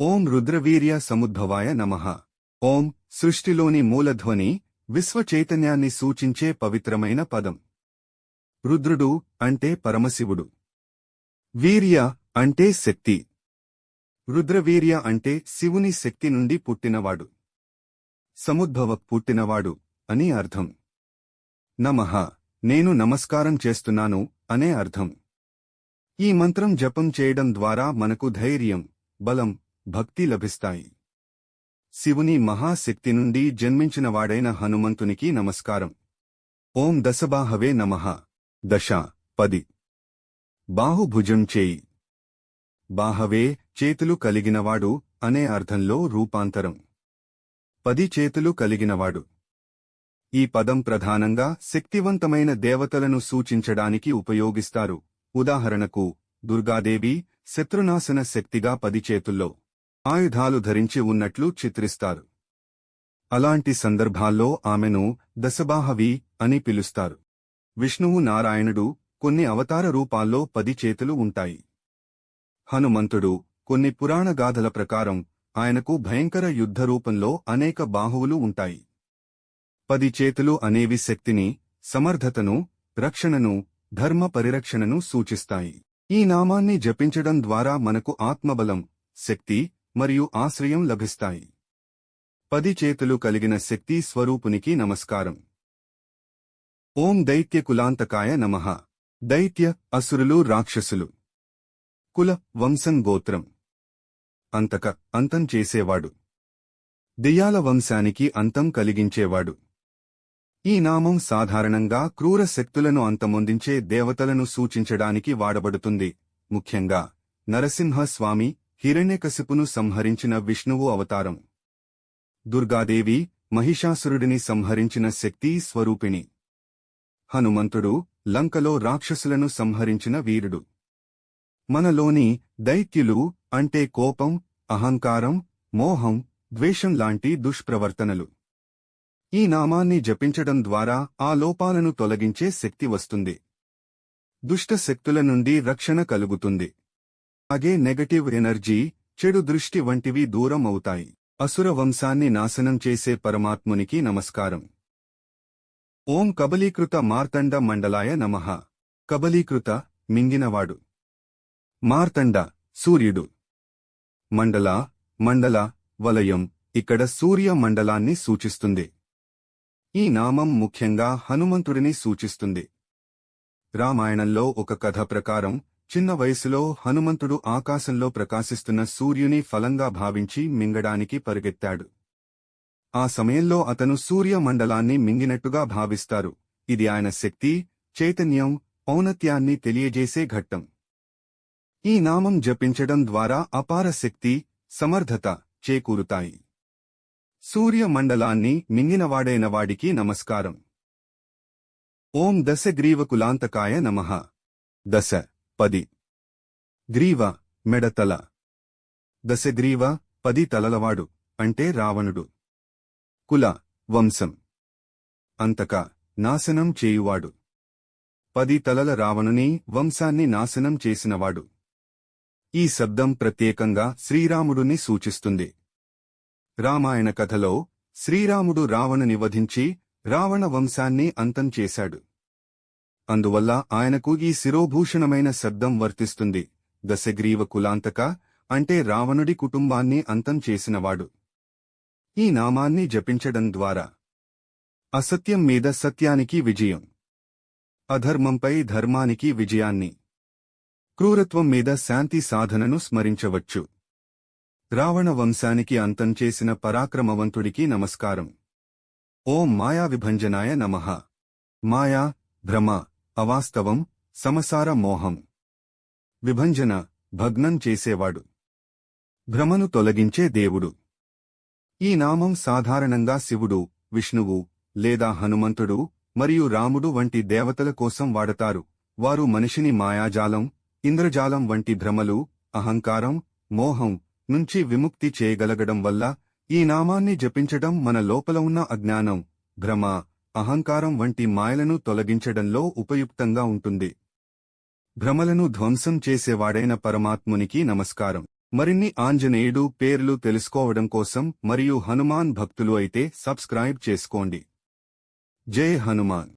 ఓం రుద్రవీర్య సముద్భవాయ నమః. ఓం సృష్టిలోని మూలధ్వని విశ్వచైతన్యాన్ని సూచించే పవిత్రమైన పదం. రుద్రుడు అంటే పరమశివుడు. వీర్య అంటే శక్తి. రుద్రవీర్య అంటే శివుని శక్తి నుండి పుట్టినవాడు. సముద్భవ పుట్టినవాడు అని అర్థం. నమః. నేను నమస్కారం చేస్తున్నాను అనే అర్థం. ఈ మంత్రం జపం చేయడం ద్వారా మనకు ధైర్యం బలం భక్తి లభిస్తాయి. శివుని మహాశక్తి నుండి జన్మించినవాడైన హనుమంతునికి నమస్కారం. ఓం దశబాహవే నమః. దశ పది. బాహుభుజం చేయి. బాహవే చేతులు కలిగినవాడు అనే అర్థంలో రూపాంతరం. పది చేతులు కలిగినవాడు. ఈ పదం ప్రధానంగా శక్తివంతమైన దేవతలను సూచించడానికి ఉపయోగిస్తారు. ఉదాహరణకు దుర్గాదేవి శత్రునాశన శక్తిగా పది చేతుల్లో. ఆయుధాలు ధరించి ఉన్నట్లు చిత్రిస్తారు. అలాంటి సందర్భాల్లో ఆమెను దశబాహవి అని పిలుస్తారు. విష్ణువు నారాయణుడు కొన్ని అవతార రూపాల్లో పది చేతులు ఉంటాయి. హనుమంతుడు కొన్ని పురాణ గాథల ప్రకారం ఆయనకు భయంకర యుద్ధ రూపంలో అనేక బాహువులు ఉంటాయి. పది చేతులు అనేవి శక్తిని సమర్థతను రక్షణను ధర్మ పరిరక్షణను సూచిస్తాయి. ఈ నామాన్ని జపించడం ద్వారా మనకు ఆత్మబలం శక్తి మరియు ఆశ్రయం లభిస్తాయి. పది చేతులు కలిగిన శక్తి స్వరూపునికి నమస్కారం. ఓం దైత్య కులాంతకాయ నమః. దైత్య అసురులు రాక్షసులు. కుల వంశం గోత్రం. అంతక అంతం చేసేవాడు. దెయ్యాల వంశానికి అంతం కలిగించేవాడు. ఈ నామం సాధారణంగా క్రూర శక్తులను అంతమొందించే దేవతలను సూచించడానికి వాడబడుతుంది. ముఖ్యంగా నరసింహస్వామి హిరణ్యకశిపును సంహరించిన విష్ణువు అవతారం. దుర్గాదేవి మహిషాసురుడిని సంహరించిన శక్తి స్వరూపిణి. హనుమంతుడు లంకలో రాక్షసులను సంహరించిన వీరుడు. మనలోని దైత్యులు అంటే కోపం అహంకారం మోహం ద్వేషం లాంటి దుష్ప్రవర్తనలు. ఈ నామాన్ని జపించడం ద్వారా ఆ లోపాలను తొలగించే శక్తి వస్తుంది. దుష్ట శక్తుల నుండి రక్షణ కలుగుతుంది. అలాగే నెగటివ్ ఎనర్జీ చెడు దృష్టి వంటివి దూరం అవుతాయి. అసుర వంశాన్ని నాశనం చేసే పరమాత్మునికి నమస్కారం. ఓం కబలీకృత మార్తండ మండలాయ నమః. కబలీకృత మింగినవాడు. మార్తండ సూర్యుడు. మండల మండల వలయం ఇక్కడ సూర్య మండలాన్ని సూచిస్తుంది. ఈ నామం ముఖ్యంగా హనుమంతుడిని సూచిస్తుంది. రామాయణంలో ఒక కథ ప్రకారం చిన్న వయసులో హనుమంతుడు ఆకాశంలో ప్రకాశిస్తున్న సూర్యుని ఫలంగా భావించి మింగడానికి పరిగెత్తాడు. ఆ సమయంలో అతను సూర్య మండలాన్ని మింగినట్టుగా భావిస్తారు. ఇది ఆయన శక్తి చైతన్యం ఔన్నత్యాన్ని తెలియజేసే ఘట్టం. ఈ నామం జపించడం ద్వారా అపార శక్తి సమర్థత చేకూరుతాయి. సూర్య మండలాన్ని మింగినవాడైన వాడికి నమస్కారం. ఓం దశగ్రీవకులాంతకాయ నమ నమః. దశ పది. గ్రీవ మెడతల. దశగ్రీవ పది తలలవాడు అంటే రావణుడు. కుల వంశం. అంతక నాశనం చేయువాడు. పది తలల రావణుని వంశాన్ని నాశనం చేసినవాడు. ఈ శబ్దం ప్రత్యేకంగా శ్రీరాముడుని సూచిస్తుంది. రామాయణ కథలో శ్రీరాముడు రావణుని వధించి రావణ వంశాన్ని అంతం చేశాడు. అందువల్ల ఆయనకు ఈ శిరోభూషణమైన శబ్దం వర్తిస్తుంది. దశగ్రీవ కులాంతక అంటే రావణుడి కుటుంబాన్ని అంతం చేసినవాడు. ఈ నామాన్ని జపించడం ద్వారా అసత్యం మీద సత్యానికి విజయం. అధర్మంపై ధర్మానికి విజయాన్ని. క్రూరత్వం మీద శాంతి సాధనను స్మరించవచ్చు. రావణ వంశానికి అంతం చేసిన పరాక్రమవంతుడికి నమస్కారం. ఓం మాయా విభంజనాయ నమః. మాయా భ్రమ అవాస్తవం సమసార మోహం. విభంజన భగ్నం చేసేవాడు. భ్రమను తొలగించే దేవుడు. ఈ నామం సాధారణంగా శివుడు విష్ణువు లేదా హనుమంతుడు మరియు రాముడు వంటి దేవతల కోసం వాడతారు. వారు మనిషిని మాయాజాలం ఇంద్రజాలం వంటి భ్రమలు అహంకారం మోహం నుంచి విముక్తి చేయగలగడం వల్ల ఈ నామాన్ని జపించడం మన లోపల ఉన్న అజ్ఞానం భ్రమ అహంకారం వంటి మాయలను తొలగించడంలో ఉపయుక్తంగా ఉంటుంది. భ్రమలను ధ్వంసం చేసేవాడైన పరమాత్మునికి నమస్కారం. మరిన్ని ఆంజనేయుడు పేర్లు తెలుసుకోవడం కోసం మరియు హనుమాన్ భక్తులు అయితే సబ్స్క్రైబ్ చేసుకోండి. జై హనుమాన్.